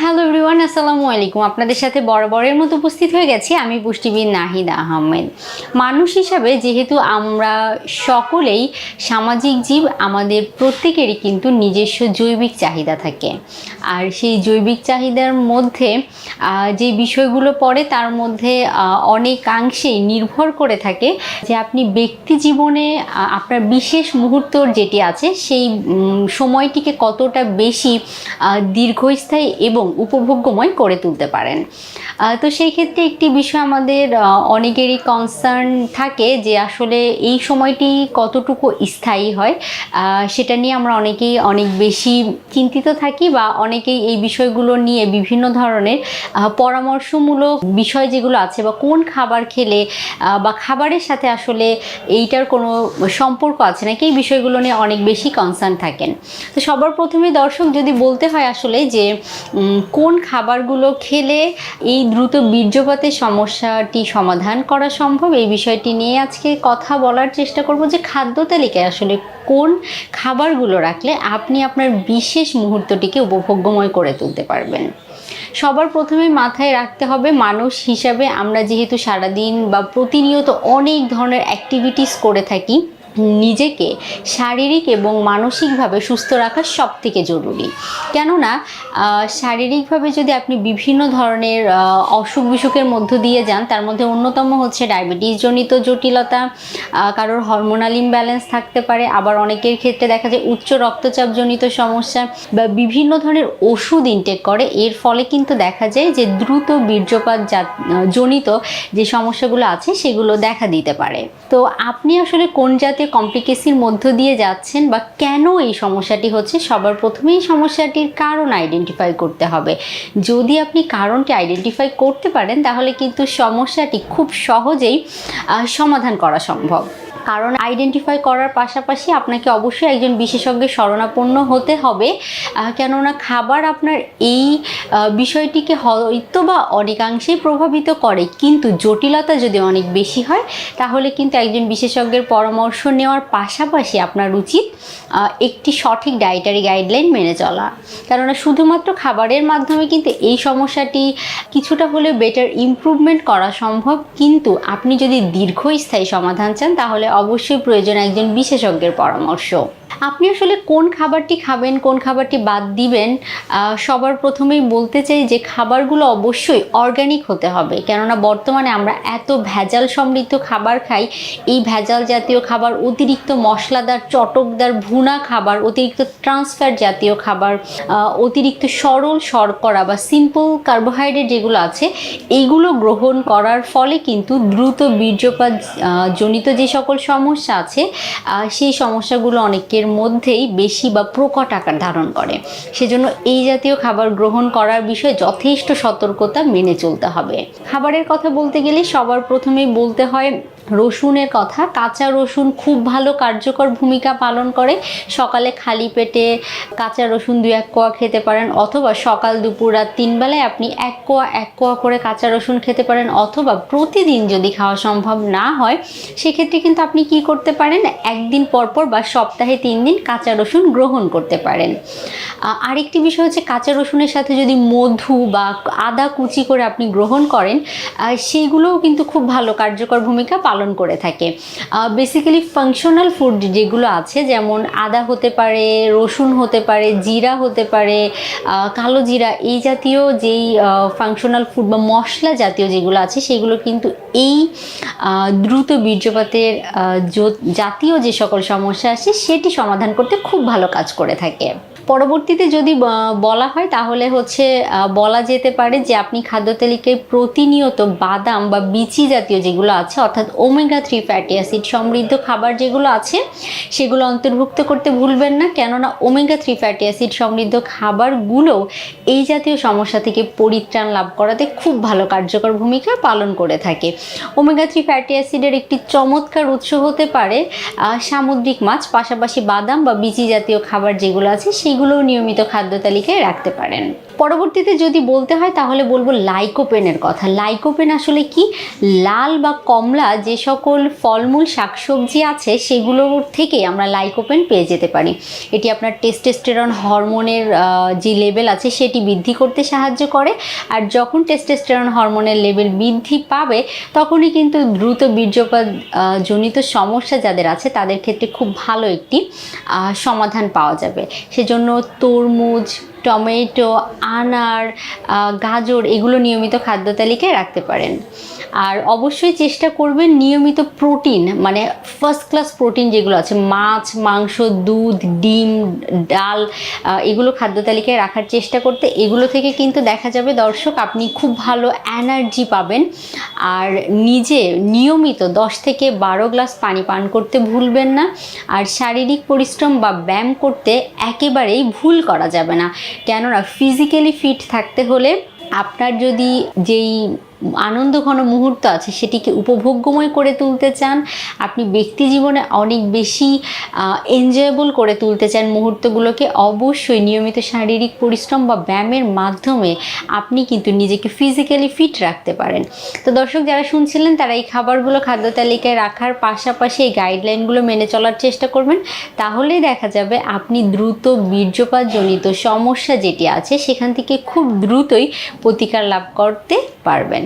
Hello everyone আসসালামু আলাইকুম। আপনাদের সাথে বরাবরের মতো উপস্থিত হয়ে গেছি আমি পুষ্টিবিদ নাহিদ আহমেদ। মানুষ হিসাবে যেহেতু আমরা সকলেই সামাজিক জীব, আমাদের প্রত্যেকেরই কিন্তু নিজস্ব জৈবিক চাহিদা থাকে। আর সেই জৈবিক চাহিদার মধ্যে যে বিষয়গুলো পড়ে তার মধ্যে অনেকাংশেই নির্ভর করে থাকে যে আপনি ব্যক্তি জীবনে আপনার বিশেষ মুহূর্তর যেটি আছে, সেই সময়টিকে কতটা বেশি দীর্ঘস্থায়ী এবং উপভোগ্যময় করে তুলতে পারেন। তো সেই ক্ষেত্রে একটি বিষয় আমাদের অনেকেরই কনসার্ন থাকে যে আসলে এই সময়টি কতটুকু স্থায়ী হয়। সেটা নিয়ে আমরা অনেকেই অনেক বেশি চিন্তিত থাকি বা অনেকেই এই বিষয়গুলো নিয়ে বিভিন্ন ধরনের পরামর্শমূলক বিষয় যেগুলো আছে বা কোন খাবার খেলে বা খাবারের সাথে আসলে এইটার কোনো সম্পর্ক আছে নাকি এই বিষয়গুলো নিয়ে অনেক বেশি কনসার্ন থাকেন। তো সবার প্রথমে দর্শক যদি বলতে হয় আসলে যে কোন খাবারগুলো খেলে এই দ্রুত বীর্যপাতের সমস্যাটি সমাধান করা সম্ভব? এই বিষয়টি নিয়ে আজকে কথা বলার চেষ্টা করব যে খাদ্য তালিকায় আসলে কোন খাবারগুলো রাখলে আপনি আপনার বিশেষ মুহূর্তটিকে উপভোগ্যময় করে তুলতে পারবেন। সবার প্রথমে মাথায় রাখতে হবে মানুষ হিসাবে আমরা যেহেতু সারাদিন বা প্রতিনিয়ত অনেক ধরনের অ্যাক্টিভিটিস করে থাকি নিজেকে শারীরিক এবং মানসিকভাবে সুস্থ রাখা সব থেকে জরুরি। কেননা শারীরিকভাবে যদি আপনি বিভিন্ন ধরনের অসুখ বিসুখের মধ্য দিয়ে যান, তার মধ্যে অন্যতম হচ্ছে ডায়াবেটিসজনিত জটিলতা কারোর হরমোনাল ইমব্যালেন্স থাকতে পারে, আবার অনেকের ক্ষেত্রে দেখা যায় উচ্চ রক্তচাপজনিত সমস্যা বা বিভিন্ন ধরনের ওষুধ ইনটেক করে, এর ফলে কিন্তু দেখা যায় যে দ্রুত বীর্যপাত জাত- জনিত যে সমস্যাগুলো আছে, সেগুলো দেখা দিতে পারে। তো আপনি আসলে কোন জাতীয় কমপ্লিকেসির মধ্য দিয়ে যাচ্ছেন বা কেন এই সমস্যাটি হচ্ছে, সবার প্রথমেই সমস্যাটির কারণ আইডেন্টিফাই করতে হবে। যদি আপনি কারণটি আইডেন্টিফাই করতে পারেন, তাহলে কিন্তু সমস্যাটি খুব সহজেই সমাধান করা সম্ভব। কারণ আইডেন্টিফাই করার পাশাপাশি আপনাকে অবশ্যই একজন বিশেষজ্ঞের শরণাপন্ন হতে হবে। কেননা খাবার আপনার এই বিষয়টিকে হয়তো বা অনেকাংশেই প্রভাবিত করে, কিন্তু জটিলতা যদি অনেক বেশি হয়, তাহলে কিন্তু একজন বিশেষজ্ঞের পরামর্শ নেওয়ার পাশাপাশি আপনার উচিত একটি সঠিক ডায়েটারি গাইডলাইন মেনে চলা। কেননা শুধুমাত্র খাবারের মাধ্যমে কিন্তু এই সমস্যাটি কিছুটা হলে বেটার ইমপ্রুভমেন্ট করা সম্ভব, কিন্তু আপনি যদি দীর্ঘস্থায়ী সমাধান চান, তাহলে অবশ্যই প্রয়োজন একজন বিশেষজ্ঞের পরামর্শ। আপনি আসলে কোন খাবারটি খাবেন, কোন খাবারটি বাদ দিবেন সবার প্রথমেই বলতে চাই যে খাবারগুলো অবশ্যই অর্গানিক হতে হবে। কেননা বর্তমানে আমরা এত ভেজাল সমৃদ্ধ খাবার খাই, এই ভেজাল জাতীয় খাবার, অতিরিক্ত মশলাদার, চটকদার, ভুনা খাবার, অতিরিক্ত ট্রান্সফার জাতীয় খাবার অতিরিক্ত সরল শর্করা বা সিম্পল কার্বোহাইড্রেট যেগুলো আছে, এইগুলো গ্রহণ করার ফলে কিন্তু দ্রুত বীর্যপাত জনিত যে সকল সমস্যা আছে সেই সমস্যাগুলো অনেকের মধ্যেই বেশি বা প্রকট আকার ধারণ করে। সেজন্য এই জাতীয় খাবার গ্রহণ করার বিষয়ে যথেষ্ট সতর্কতা মেনে চলতে হবে। খাবারের কথা বলতে গেলে সবার প্রথমেই বলতে হয় রসুনের কথা। কাঁচা রসুন খুব ভালো কার্যকর ভূমিকা পালন করে। সকালে খালি পেটে কাঁচা রসুন দু এক কোয়া খেতে পারেন অথবা সকাল, দুপুর, রাত তিন বেলায় আপনি এক কোয়া এক কোয়া করে কাঁচা রসুন খেতে পারেন অথবা প্রতিদিন যদি খাওয়া সম্ভব না হয়, সেক্ষেত্রে কিন্তু আপনি কি করতে পারেন? একদিন পর পর বা সপ্তাহে তিন দিন কাঁচা রসুন গ্রহণ করতে পারেন। আরেকটি বিষয় হচ্ছে কাঁচা রসুনের সাথে যদি মধু বা আদা কুচি করে আপনি গ্রহণ করেন সেইগুলোও কিন্তু খুব ভালো কার্যকর ভূমিকা পালন করে থাকে। বেসিক্যালি ফাংশনাল ফুড যেগুলো আছে, যেমন আদা হতে পারে, রসুন হতে পারে, জিরা হতে পারে কালো জিরা, এই জাতীয় যেই ফাংশনাল ফুড বা মশলা জাতীয় যেগুলো আছে, সেগুলো কিন্তু এই দ্রুত বীর্যপাতের জাতীয় যে সকল সমস্যা আছে সেটি সমাধান করতে খুব ভালো কাজ করে থাকে। পরবর্তীতে যদি বলা হয় তাহলে হচ্ছে বলা যেতে পারে যে আপনি খাদ্য তালিকায় প্রতিনিয়ত বাদাম বা বিচি জাতীয় যেগুলো আছে, অর্থাৎ ওমেগা থ্রি ফ্যাটি অ্যাসিড সমৃদ্ধ খাবার যেগুলো আছে, সেগুলো অন্তর্ভুক্ত করতে ভুলবেন না। কেননা ওমেগা থ্রি ফ্যাটি অ্যাসিড সমৃদ্ধ খাবারগুলো এই জাতীয় সমস্যা থেকে পরিত্রাণ লাভ করাতে খুব ভালো কার্যকর ভূমিকা পালন করে থাকে। ওমেগা থ্রি ফ্যাটি অ্যাসিডের একটি চমৎকার উৎস হতে পারে সামুদ্রিক মাছ, পাশাপাশি বাদাম বা বিচি জাতীয় খাবার যেগুলো আছে, সেই এগুলো নিয়মিত খাদ্য তালিকায় রাখতে পারেন। পরবর্তীতে যদি বলতে হয়, তাহলে বলব লাইকোপেনের কথা। লাইকোপেন আসলে কি? লাল বা কমলা যে সকল ফলমূল, শাকসবজি আছে, সেগুলোর থেকে আমরা লাইকোপেন পেয়ে যেতে পারি। এটি আপনার টেস্টেস্টেরন হরমোনের যে লেভেল আছে, সেটি বৃদ্ধি করতে সাহায্য করে। আর যখন টেস্টেস্টেরন হরমোনের লেভেল বৃদ্ধি পাবে, তখনই কিন্তু দ্রুত বীর্যপাত জনিত সমস্যা যাদের আছে, তাদের ক্ষেত্রে খুব ভালো একটি সমাধান পাওয়া যাবে। সেজন্য তরমুজ টমেটো, আনার গাজর এগুলো নিয়মিত খাদ্য তালিকায় রাখতে পারেন। আর অবশ্যই চেষ্টা করবেন নিয়মিত প্রোটিন মানে ফার্স্ট ক্লাস প্রোটিন যেগুলো আছে, মাছ, মাংস, দুধ, ডিম, ডাল এগুলো খাদ্য তালিকায় রাখার চেষ্টা করতে। এগুলো থেকে কিন্তু দেখা যাবে দর্শক, আপনি খুব ভালো এনার্জি পাবেন। আর নিজে নিয়মিত দশ থেকে বারো গ্লাস পানি পান করতে ভুলবেন না। আর শারীরিক পরিশ্রম বা ব্যায়াম করতে একেবারেই ভুল করা যাবে না। কেননা ফিজিক্যালি ফিট থাকতে হলে আপনার যদি যেই আনন্দ ঘন মুহূর্ত আছে, সেটিকে উপভোগ্যময় করে তুলতে চান। আপনি ব্যক্তি জীবনে অনেক বেশি এনজয়েবল করে তুলতে চান মুহূর্তগুলোকে, অবশ্যই নিয়মিত শারীরিক পরিশ্রম বা ব্যায়ামের মাধ্যমে আপনি কিন্তু নিজেকে ফিজিক্যালি ফিট রাখতে পারেন। তো দর্শক, যারা শুনছিলেন তারা এই খাবারগুলো খাদ্য তালিকায় রাখার পাশাপাশি এই গাইডলাইনগুলো মেনে চলার চেষ্টা করবেন। তাহলেই দেখা যাবে আপনি দ্রুত বীর্যপাতজনিত সমস্যা যেটি আছে, সেখান থেকে খুব দ্রুতই প্রতিকার লাভ করতে পারবেন।